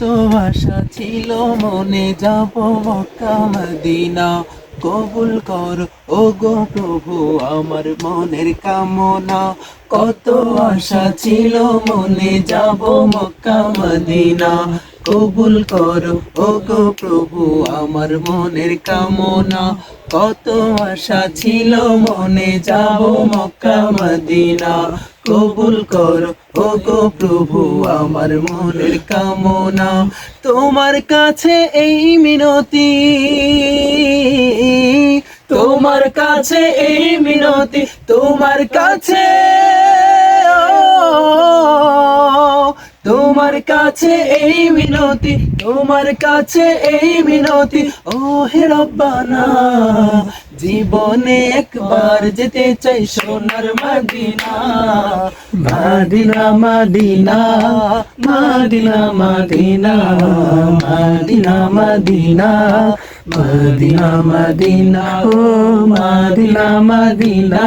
কত আশা ছিল মনে, যাব মক্কা মদিনা। কবুল কর ও গো প্রভু, আমার মনের কামনা। কত আশা ছিল মনে, যাব মক্কা মদিনা। কবুল কর। ও গো প্রভু, আমার মনের কামনা। কত আশা ছিল মনে, যাব মক্কা মদিনা। কবুল কর। ও গো প্রভু, আমার মনের কামনা। তোমার কাছে এই মিনতি। তোমার কাছে এই মিনতি। তোমার কাছে তোমার কাছে এই মিনতি, তোমার কাছে এই মিনতি ও হে রব্বানা, জীবনে একবার যেতে চাই সোনার Medina. Medina Medina Medina Medina Medina Medina Medina Medina, ও Medina Medina